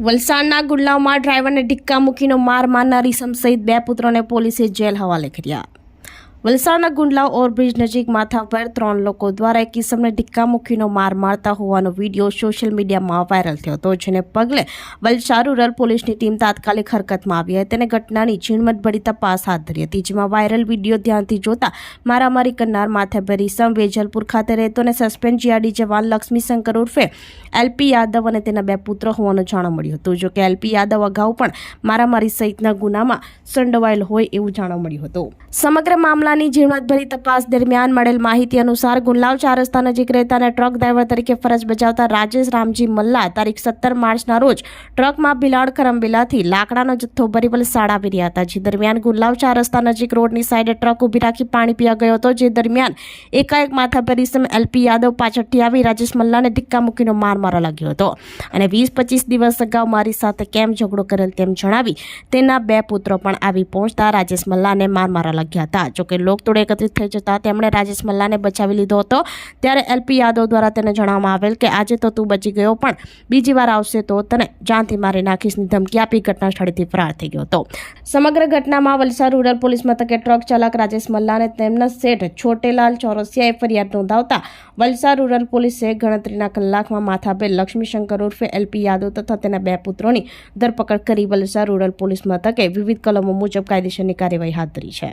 વલસાડના ગુડલાવમાં ડ્રાઈવરને ઢિક્કા મૂકીનો માર મારનાર ઇસમ સહિત બે પુત્રોને પોલીસે જેલ હવાલે કર્યા. વલસાડના ગુંડલા ઓવરબ્રિજ નજીક માથા પર ત્રણ લોકો દ્વારા એક કિસમને ઢિક્કા મૂકીનો માર મારતા હોવાનો વીડિયો સોશિયલ મીડિયામાં વાયરલ થયો હતો, જેને પગલે વલસાડ રૂરલ પોલીસની ટીમ તાત્કાલિક હરકતમાં આવી હતી અને ઘટનાની ઝીણવટભરી તપાસ હાથ ધરી હતી, જેમાં વાયરલ વીડિયો ધ્યાનથી જોતા મારામારી કરનાર માથાભર સમ વેજલપુર ખાતે રહેતો અને સસ્પેન્ડ જીઆરડી જવાન લક્ષ્મીશંકર ઉર્ફે એલપી યાદવ અને તેના બે પુત્ર હોવાનું જાણવા મળ્યું હતું જોકે એલપી યાદવ અગાઉ પણ મારામારી સહિતના ગુનામાં સંડોવાયેલ હોય એવું જાણવા મળ્યું હતું. સમગ્ર મામલાની ઝીણવટભરી તપાસ દરમિયાન મળેલ માહિતી અનુસાર ગુંડલાવ ચાર રસ્તા નજીક રહેતા અને ટ્રક ડ્રાઈવર તરીકે ફરજ બજાવતા રાજેશ રામજી મલ્લા તારીખ સત્તર માર્ચના રોજ ટ્રકમાં ભિલાડ કરંબીલાથી લાકડાનો જથ્થો ભરીવલ વલસાડ આવી રહ્યા હતા. જે દરમિયાન ગુંડલાવ ચાર રસ્તા નજીક રોડની સાઈડે ટ્રક ઊભી રાખી પાણી પીવા ગયો હતો. જે દરમિયાન એકાએક માથા પર ઇસમ એલપી યાદવ પાછળથી આવી રાજેશ મલ્લાને ધિક્કા મૂકીનો માર મારવા લાગ્યો હતો. અને વીસ પચીસ દિવસ અગાઉ મારી સાથે કેમ ઝઘડો કરેલ તેમ જણાવી તેના બે પુત્રો પણ આવી પહોંચતા રાજેશ મલ્લાને માર મારવા લાગ્યા હતા. જોકે લોકતોડ એકત્રિત થઈ જતા તેમણે રાજેશ મલ્લાને બચાવી લીધો હતો. ત્યારે એલપી યાદવ દ્વારા તેને જણાવવામાં આવેલ કે આજે તો તું બચી ગયો, પણ બીજી વાર આવશે તો તને જાનથી મારી નાખીશની ધમકી આપી ઘટના સ્થળેથી ફરાર થઈ ગયો હતો. સમગ્ર ઘટનામાં વલસાડ રૂરલ પોલીસ મથકે ટ્રક ચાલક રાજેશ મલ્લાને તેમના શેઠ છોટેલાલ ચોરસિયાએ ફરિયાદ નોંધાવતા વલસાડ રૂરલ પોલીસે ગણતરીના કલાકમાં માથાભેર લક્ષ્મીશંકર ઉર્ફે એલપી યાદવ તથા તેના બે પુત્રોની ધરપકડ કરી વલસાડ રૂરલ પોલીસ મથકે વિવિધ કલમો મુજબ કાયદેસરની કાર્યવાહી હાથ ધરી છે.